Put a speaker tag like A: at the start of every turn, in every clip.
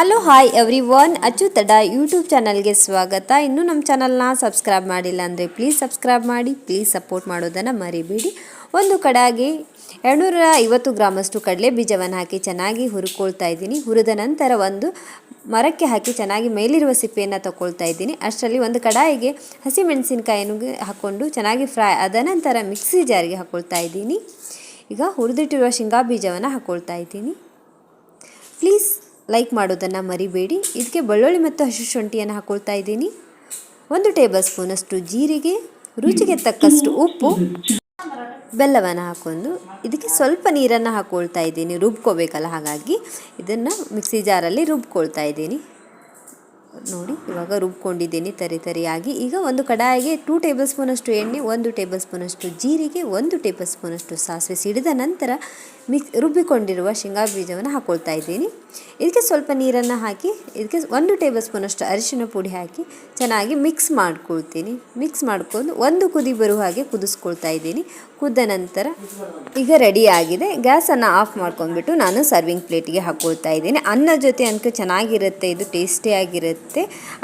A: Hello, hi every one ಅಚ್ಚು ತಡ YouTube ಚಾನಲ್ಗೆ ಸ್ವಾಗತ. ಇನ್ನೂ ನಮ್ಮ ಚಾನಲ್ನ ಸಬ್ಸ್ಕ್ರೈಬ್ ಮಾಡಿಲ್ಲ ಅಂದರೆ ಪ್ಲೀಸ್ ಸಬ್ಸ್ಕ್ರೈಬ್ ಮಾಡಿ ಪ್ಲೀಸ್ ಸಪೋರ್ಟ್ ಮಾಡೋದನ್ನು ಮರಿಬೇಡಿ. ಒಂದು ಕಡಾಗೆ ಎರಡುನೂರ ಐವತ್ತು ಗ್ರಾಮಷ್ಟು ಕಡಲೆ ಬೀಜವನ್ನು ಹಾಕಿ ಚೆನ್ನಾಗಿ ಹುರ್ಕೊಳ್ತಾ ಇದ್ದೀನಿ. ಹುರಿದ ನಂತರ ಒಂದು ಮರಕ್ಕೆ ಹಾಕಿ ಚೆನ್ನಾಗಿ ಮೇಲಿರುವ ಸಿಪ್ಪೆಯನ್ನು ತಗೊಳ್ತಾ ಇದ್ದೀನಿ. ಅಷ್ಟರಲ್ಲಿ ಒಂದು ಕಡಾಯಿಗೆ ಹಸಿಮೆಣಸಿನಕಾಯಿಯನ್ನು ಹಾಕ್ಕೊಂಡು ಚೆನ್ನಾಗಿ ಫ್ರೈ ಆದ ನಂತರ ಮಿಕ್ಸಿ ಜಾರಿಗೆ ಹಾಕ್ಕೊಳ್ತಾ ಇದ್ದೀನಿ. ಈಗ ಹುರಿದಿಟ್ಟಿರುವ ಶೇಂಗಾ ಬೀಜವನ್ನು ಹಾಕ್ಕೊಳ್ತಾ ಇದ್ದೀನಿ. ಲೈಕ್ ಮಾಡೋದನ್ನು ಮರಿಬೇಡಿ. ಇದಕ್ಕೆ ಬೆಳ್ಳುಳ್ಳಿ ಮತ್ತು ಹಸಿ ಶುಂಠಿಯನ್ನು ಹಾಕೊಳ್ತಾ ಇದ್ದೀನಿ. ಒಂದು ಟೇಬಲ್ ಸ್ಪೂನಷ್ಟು ಜೀರಿಗೆ, ರುಚಿಗೆ ತಕ್ಕಷ್ಟು ಉಪ್ಪು, ಬೆಲ್ಲವನ್ನು ಹಾಕೊಂಡು ಇದಕ್ಕೆ ಸ್ವಲ್ಪ ನೀರನ್ನು ಹಾಕ್ಕೊಳ್ತಾ ಇದ್ದೀನಿ. ರುಬ್ಕೋಬೇಕಲ್ಲ ಹಾಗಾಗಿ. ಇದನ್ನು ಮಿಕ್ಸಿ ಜಾರಲ್ಲಿ ರುಬ್ಕೊಳ್ತಾ ಇದ್ದೀನಿ. ನೋಡಿ, ಇವಾಗ ರುಬ್ಕೊಂಡಿದ್ದೀನಿ ತರಿ ತರಿಯಾಗಿ. ಈಗ ಒಂದು ಕಡಾಯಿಗೆ ಟೂ ಟೇಬಲ್ ಸ್ಪೂನಷ್ಟು ಎಣ್ಣೆ, ಒಂದು ಟೇಬಲ್ ಸ್ಪೂನಷ್ಟು ಜೀರಿಗೆ, ಒಂದು ಟೇಬಲ್ ಸ್ಪೂನಷ್ಟು ಸಾಸಿವೆ ಸಿಡಿದ ನಂತರ ಮಿಕ್ಸ್ ರುಬ್ಬಿಕೊಂಡಿರುವ ಶೇಂಗಾ ಬೀಜವನ್ನು ಹಾಕ್ಕೊಳ್ತಾ ಇದ್ದೀನಿ. ಇದಕ್ಕೆ ಸ್ವಲ್ಪ ನೀರನ್ನು ಹಾಕಿ, ಇದಕ್ಕೆ ಒಂದು ಟೇಬಲ್ ಸ್ಪೂನಷ್ಟು ಅರಿಶಿನ ಪುಡಿ ಹಾಕಿ ಚೆನ್ನಾಗಿ ಮಿಕ್ಸ್ ಮಾಡ್ಕೊಳ್ತೀನಿ. ಮಿಕ್ಸ್ ಮಾಡ್ಕೊಂಡು ಒಂದು ಕುದಿ ಬರುವ ಹಾಗೆ ಕುದಿಸ್ಕೊಳ್ತಾ ಇದ್ದೀನಿ. ಕುದ್ದ ನಂತರ ಈಗ ರೆಡಿ ಆಗಿದೆ. ಗ್ಯಾಸನ್ನು ಆಫ್ ಮಾಡ್ಕೊಂಡ್ಬಿಟ್ಟು ನಾನು ಸರ್ವಿಂಗ್ ಪ್ಲೇಟಿಗೆ ಹಾಕ್ಕೊಳ್ತಾ ಇದ್ದೀನಿ. ಅನ್ನ ಜೊತೆ ಅಂತೂ ಚೆನ್ನಾಗಿರುತ್ತೆ, ಇದು ಟೇಸ್ಟಿಯಾಗಿರುತ್ತೆ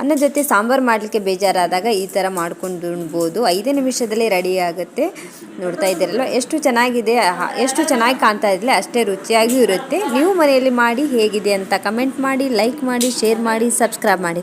A: ಅನ್ನ ಜೊತೆ ಸಾಂಬಾರು ಮಾಡಲಿಕ್ಕೆ ಬೇಜಾರಾದಾಗ ಈ ಥರ ಮಾಡ್ಕೊಂಡು ಉಣ್ಬೋದು ಐದೇ ನಿಮಿಷದಲ್ಲೇ ರೆಡಿ ಆಗುತ್ತೆ. ನೋಡ್ತಾ ಇದ್ದೀರಲ್ಲ ಎಷ್ಟು ಚೆನ್ನಾಗಿದೆ ಎಷ್ಟು ಚೆನ್ನಾಗಿ ಕಾಣ್ತಾ ಇದ್ದರೆ ಅಷ್ಟೇ ರುಚಿಯಾಗಿಯೂ ಇರುತ್ತೆ. ನೀವು ಮನೆಯಲ್ಲಿ ಮಾಡಿ ಹೇಗಿದೆ ಅಂತ ಕಮೆಂಟ್ ಮಾಡಿ ಲೈಕ್ ಮಾಡಿ ಶೇರ್ ಮಾಡಿ ಸಬ್ಸ್ಕ್ರೈಬ್ ಮಾಡಿ.